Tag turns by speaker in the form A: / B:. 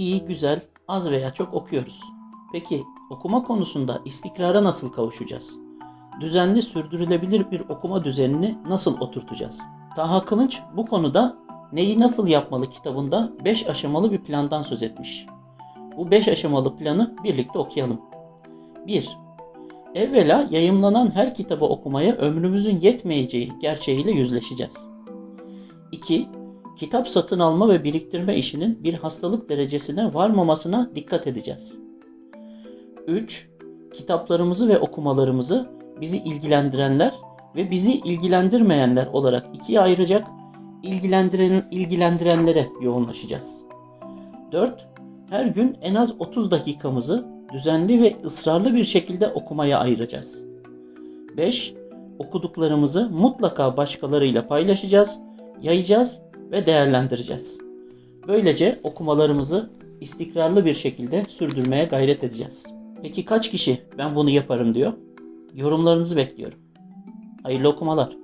A: iyi, güzel, az veya çok okuyoruz. Peki okuma konusunda istikrara nasıl kavuşacağız? Düzenli, sürdürülebilir bir okuma düzenini nasıl oturtacağız? Taha Kılınç bu konuda Neyi Nasıl Yapmalı kitabında 5 aşamalı bir plandan söz etmiş. Bu 5 aşamalı planı birlikte okuyalım. 1. Evvela yayımlanan her kitabı okumaya ömrümüzün yetmeyeceği gerçeğiyle yüzleşeceğiz. 2. Kitap satın alma ve biriktirme işinin bir hastalık derecesine varmamasına dikkat edeceğiz. 3. Kitaplarımızı ve okumalarımızı bizi ilgilendirenler ve bizi ilgilendirmeyenler olarak ikiye ayıracak, ilgilendiren, ilgilendirenlere yoğunlaşacağız. 4. Her gün en az 30 dakikamızı düzenli ve ısrarlı bir şekilde okumaya ayıracağız. 5. Okuduklarımızı mutlaka başkalarıyla paylaşacağız, yayacağız ve değerlendireceğiz. Böylece okumalarımızı istikrarlı bir şekilde sürdürmeye gayret edeceğiz. Peki kaç kişi ben bunu yaparım diyor? Yorumlarınızı bekliyorum. Hayırlı okumalar.